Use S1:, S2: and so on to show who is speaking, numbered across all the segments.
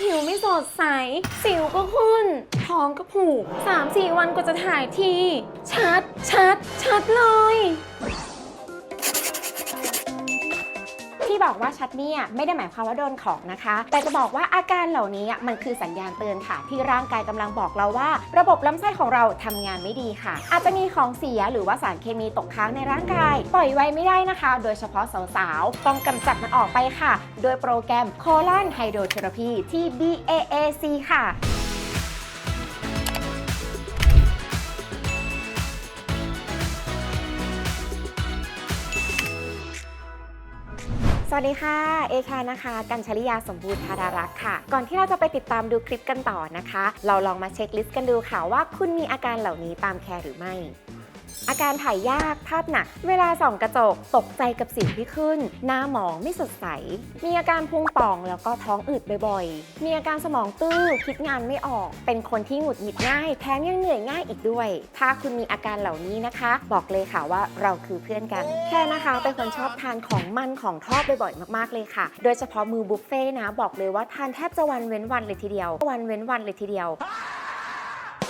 S1: ผิวไม่สดใส สิวก็ขึ้น ท้องก็ผูก 3-4 วันก็จะถ่ายที ชัด ชัด ชัดเลย ที่บอกว่าชัดเนี่ยไม่ได้หมายความว่าโดนของนะคะ แต่จะบอกว่าอาการเหล่านี้มันคือสัญญาณเตือนค่ะ ที่ร่างกายกำลังบอกเราว่า ระบบลำไส้ของเราทำงานไม่ดีค่ะ อาจจะมีของเสียหรือว่าสารเคมีตกค้างในร่างกาย ปล่อยไว้ไม่ได้นะคะ โดยเฉพาะสาวๆต้องกำจัดมันออกไปค่ะ โดยโปรแกรม Colon Hydrotherapy ที่ BAAC ค่ะ สวัสดีค่ะ เอแคนะคะ กัญชลิยาสมบูรณ์ธารารักษ์ค่ะ ก่อนที่เราจะไปติดตามดูคลิปกันต่อนะคะ เราลองมาเช็คลิสต์กันดูค่ะว่าคุณมีอาการเหล่านี้ตามแคร์หรือไม่ อาการถ่ายยากภาพหนัก เวลาส่องกระจกตกใจกับสิ่งที่ขึ้น หน้าหมองไม่สดใส มีอาการพุงป่องแล้วก็ท้องอืดบ่อยๆ มีอาการสมองตื้อคิดงานไม่ออก เป็นคนที่หงุดหงิดง่ายแถมยังเหนื่อยง่ายอีกด้วย ถ้าคุณมีอาการเหล่านี้นะคะ บอกเลยค่ะว่าเราคือเพื่อนกัน แค่นะคะเป็นคนชอบทานของมันของทอดบ่อยๆมากๆเลยค่ะ โดยเฉพาะมือบุฟเฟ่ต์นะบอกเลยว่าทานแทบจะวันเว้นวันเลยทีเดียว วันเว้นวันเลยทีเดียว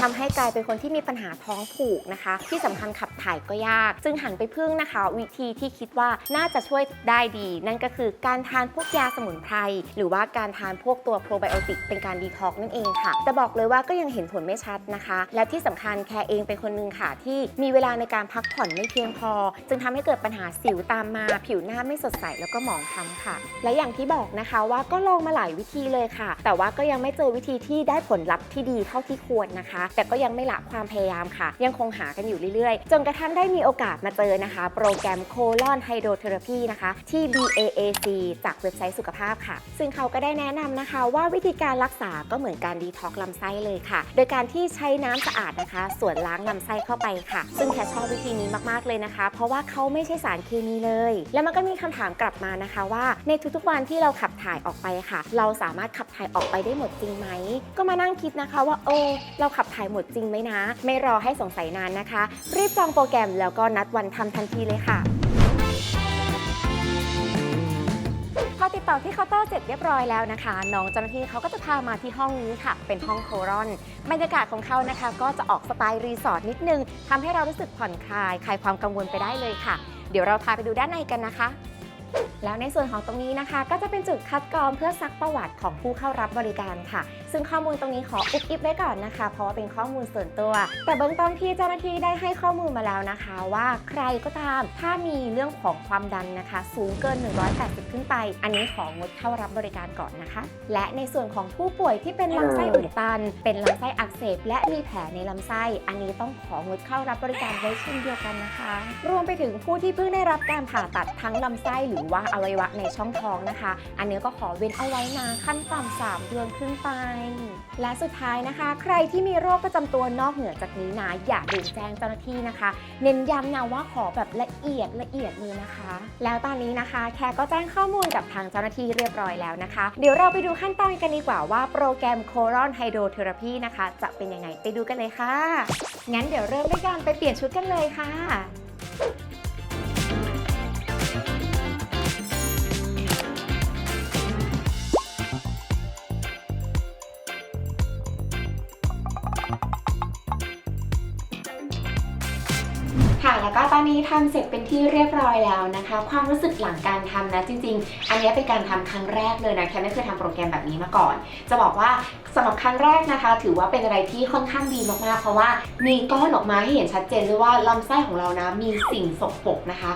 S1: ทำให้กลายเป็นคนที่มีปัญหาท้องผูกนะคะ ที่สำคัญขับถ่ายก็ยาก จึงหันไปพึ่งนะคะ วิธีที่คิดว่าน่าจะช่วยได้ดี นั่นก็คือการทานพวกยาสมุนไพรหรือว่าการทานพวกตัวโปรไบโอติกเป็นการดีท็อกนั่นเองค่ะ แต่บอกเลยว่าก็ยังเห็นผลไม่ชัดนะคะ และที่สำคัญแคร์เองเป็นคนหนึงค่ะ ที่มีเวลาในการพักผ่อนไม่เพียงพอ จึงทำให้เกิดปัญหาสิวตามมา ผิวหน้าไม่สดใสแล้วก็หมองคล้ำค่ะ และอย่างที่บอกนะคะว่าก็ลองมาหลายวิธีเลยค่ะ แต่ว่าก็ยังไม่เจอวิธีที่ได้ผลลัพธ์ที่ดีเท่าที่ควรนะคะแต่ก็ยังไม่ละความพยายามค่ะ ยังคงหากันอยู่เรื่อยๆ จนกระทั่งได้มีโอกาสมาเจอนะคะ โปรแกรม Colon Hydrotherapy นะคะ ที่ BAAC จากเว็บไซต์สุขภาพค่ะ ซึ่งเขาก็ได้แนะนำนะคะ ว่าวิธีการรักษาก็เหมือนการดีท็อกซ์ลำไส้เลยค่ะ โดยการที่ใช้น้ำสะอาดนะคะ ส่วนล้างลำไส้เข้าไปค่ะ ซึ่งแคชอบวิธีนี้มากๆเลยนะคะ เพราะว่าเขาไม่ใช่สารเคมีเลย แล้วมันก็มีคำถามกลับมานะคะว่า ในทุกๆวันที่เราขับถ่ายออกไปค่ะ เราสามารถขับถ่ายออกไปได้หมดจริงไหมก็มานั่งคิดนะคะว่าเออเราขับถ่ายหมดจริงไหมนะ ไม่รอให้สงสัยนานนะคะ รีบจองโปรแกรมแล้วก็นัดวันทำทันทีเลยค่ะพอติดต่อที่เคาน์เตอร์เสร็จเรียบร้อยแล้วนะคะ น้องเจ้าหน้าที่เขาก็จะพามาที่ห้องนี้ค่ะ เป็นห้องโครอน บรรยากาศของเขานะคะ ก็จะออกสไตล์รีสอร์ทนิดนึงทำให้เรารู้สึกผ่อนคลาย คลายความกังวลไปได้เลยค่ะ เดี๋ยวเราพาไปดูด้านในกันนะคะ แล้วในส่วนของตรงนี้นะคะ ก็จะเป็นจุดคัดกรองเพื่อซักประวัติของผู้เข้ารับบริการค่ะ ซึ่งข้อมูลตรงนี้ขออุบอิบไว้ก่อนนะคะ เพราะว่าเป็นข้อมูลส่วนตัว แต่เบื้องต้นที่เจ้าหน้าที่ได้ให้ข้อมูลมาแล้วนะคะ ว่าใครก็ตามถ้ามีเรื่องของความดันนะคะ สูงเกิน 180 ขึ้นไป อันนี้ของดเข้ารับบริการก่อนนะคะ และในส่วนของผู้ป่วยที่เป็นลำไส้อุดตัน เป็นลำไส้อักเสบ และมีแผลในลำไส้ อันนี้ต้องของดเข้ารับบริการไว้เช่นเดียวกันนะคะ รวมไปถึงผู้ที่เพิ่งได้รับการผ่าตัดทั้งลำไส้หรือว่าอวัยวะในช่องท้องนะคะ อันนี้ก็ขอเว้นเอาไว้นะขั้นต่ำสามเดือนขึ้นไป และสุดท้ายนะคะ ใครที่มีโรคประจำตัวนอกเหนือจากนี้นะอย่าลืมแจ้งเจ้าหน้าที่นะคะ เน้นย้ำนะว่าขอแบบละเอียดละเอียดเลยนะคะ แล้วตอนนี้นะคะ แคร์ก็แจ้งข้อมูลกับทางเจ้าหน้าที่เรียบร้อยแล้วนะคะ เดี๋ยวเราไปดูขั้นตอนกันดีกว่าว่าโปรแกรม Coron Hydrotherapy นะคะ จะเป็นยังไงไปดูกันเลยค่ะ งั้นเดี๋ยวเริ่มด้วยการไปเปลี่ยนชุดกันเลยค่ะ ค่ะ แล้วก็ตอนนี้ทำเสร็จเป็นที่เรียบร้อยแล้วนะคะ ความรู้สึกหลังการทำนะจริง ๆ อันนี้เป็นการทำครั้งแรกเลยนะแค่ไม่เคยทำโปรแกรมแบบนี้มาก่อน จะบอกว่าสำหรับครั้งแรกนะคะ ถือว่าเป็นอะไรที่ค่อนข้างดีมากๆเพราะว่ามีก้อนออกมาให้เห็นชัดเจนเลยว่าลำไส้ของเรานะมีสิ่งสกปรกนะคะ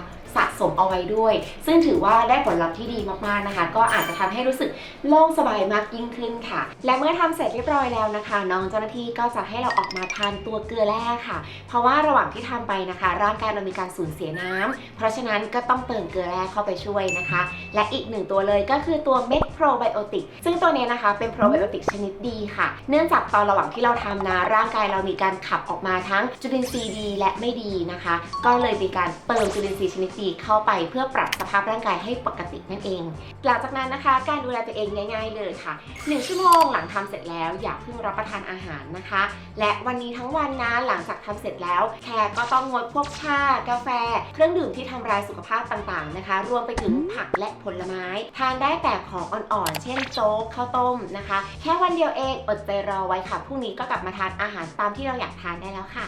S1: สมเอาไว้ด้วย ซึ่งถือว่าได้ผลลัพธ์ที่ดีมากๆนะคะ ก็อาจจะทำให้รู้สึกโล่งสบายมากยิ่งขึ้นค่ะ และเมื่อทำเสร็จเรียบร้อยแล้วนะคะ น้องเจ้าหน้าที่ก็จะให้เราออกมาทานตัวเกลือแร่ค่ะ เพราะว่าระหว่างที่ทำไปนะคะ ร่างกายเรามีการสูญเสียน้ำเพราะฉะนั้นก็ต้องเติมเกลือแร่เข้าไปช่วยนะคะ และอีกหนึ่งตัวเลยก็คือตัวเม็ดโปรไบโอติกซึ่งตัวนี้นะคะเป็นโปรไบโอติกชนิดดีค่ะ เนื่องจากตอนระหว่างที่เราทำนะร่างกายเรามีการขับออกมาทั้งจุลินทรีย์ดีและไม่ดีนะคะ ก็เลยมีการเติมจุลินทรีย์ชนิดดีเข้าไปเพื่อปรับสภาพร่างกายให้ปกตินั่นเอง หลังจากนั้นนะคะ การดูแลตัวเองง่าย ๆ เลยค่ะ 1 ชั่วโมงหลังทำเสร็จแล้วอย่าเพิ่งรับประทานอาหารนะคะ และวันนี้ทั้งวันนะหลังจากทำเสร็จแล้วแขกก็ต้องงดพวกชากาแฟ เครื่องดื่มที่ทำลายสุขภาพต่างๆนะคะ รวมไปถึงผักและผลไม้ ทานได้แต่ของอ่อนๆ เช่นโจ๊กข้าวต้มนะคะ แค่วันเดียวเองอดใจรอไว้ค่ะพรุ่งนี้ก็กลับมาทานอาหารตามที่เราอยากทานได้แล้วค่ะ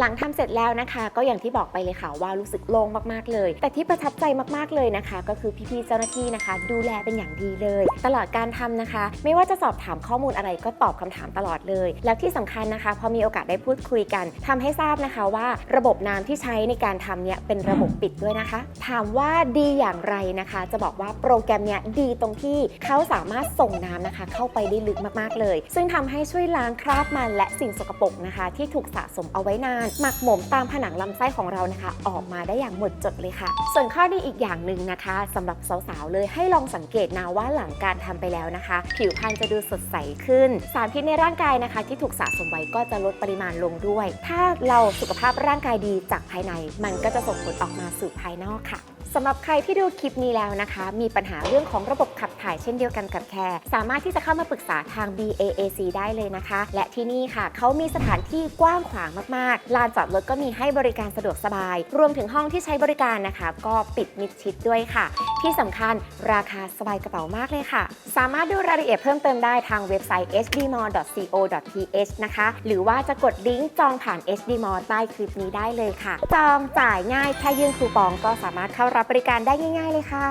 S1: หลังทำเสร็จแล้วนะคะ ก็อย่างที่บอกไปเลยค่ะว่ารู้สึกโล่งมากๆเลย แต่ที่ประทับใจมากๆเลยนะคะ ก็คือพี่ๆเจ้าหน้าที่นะคะ ดูแลเป็นอย่างดีเลย ตลอดการทำนะคะ ไม่ว่าจะสอบถามข้อมูลอะไรก็ตอบคำถามตลอดเลย แล้วที่สำคัญนะคะ พอมีโอกาสได้พูดคุยกันทำให้ทราบนะคะว่าระบบน้ำที่ใช้ในการทำเนี่ยเป็นระบบปิดด้วยนะคะ ถามว่าดีอย่างไรนะคะ จะบอกว่าโปรแกรมเนี่ยดีตรงที่เขาสามารถส่งน้ำนะคะ เข้าไปได้ลึกมากๆเลย ซึ่งทำให้ช่วยล้างคราบมันและสิ่งสกปรกนะคะ ที่ถูกสะสมเอาไว้นานหมักหมมตามผนังลำไส้ของเรานะคะ ออกมาได้อย่างหมดจดเลยค่ะ ส่วนข้อดีอีกอย่างหนึ่งนะคะสำหรับสาวๆเลยให้ลองสังเกตนะว่าหลังการทำไปแล้วนะคะ ผิวพรรณจะดูสดใสขึ้น สารพิษในร่างกายนะคะ ที่ถูกสะสมไว้ก็จะลดปริมาณลงด้วย ถ้าเราสุขภาพร่างกายดีจากภายใน มันก็จะส่งผลออกมาสู่ภายนอกค่ะ สำหรับใครที่ดูคลิปนี้แล้วนะคะ มีปัญหาเรื่องของระบบขับถ่ายเช่นเดียวกันกับแคร์สามารถที่จะเข้ามาปรึกษาทาง BAAC ได้เลยนะคะ และที่นี่ค่ะ เขามีสถานที่กว้างขวางมากๆ ลานจอดรถก็มีให้บริการสะดวกสบาย รวมถึงห้องที่ใช้บริการนะคะ ก็ปิดมิดชิดด้วยค่ะ ที่สำคัญราคาสบายกระเป๋ามากเลยค่ะ สามารถดูรายละเอียดเพิ่มเติมได้ทางเว็บไซต์ hdmall.co.th นะคะ หรือว่าจะกดลิงก์จองผ่าน hdmall ใต้คลิปนี้ได้เลยค่ะ จองจ่ายง่ายแค่ยื่นคูปองก็สามารถเข้ารับบริการได้ง่าย ๆ เลยค่ะ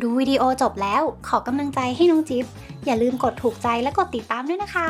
S2: ดูวิดีโอจบแล้วขอกำลังใจให้น้องจิ๊บอย่าลืมกดถูกใจและกดติดตามด้วยนะคะ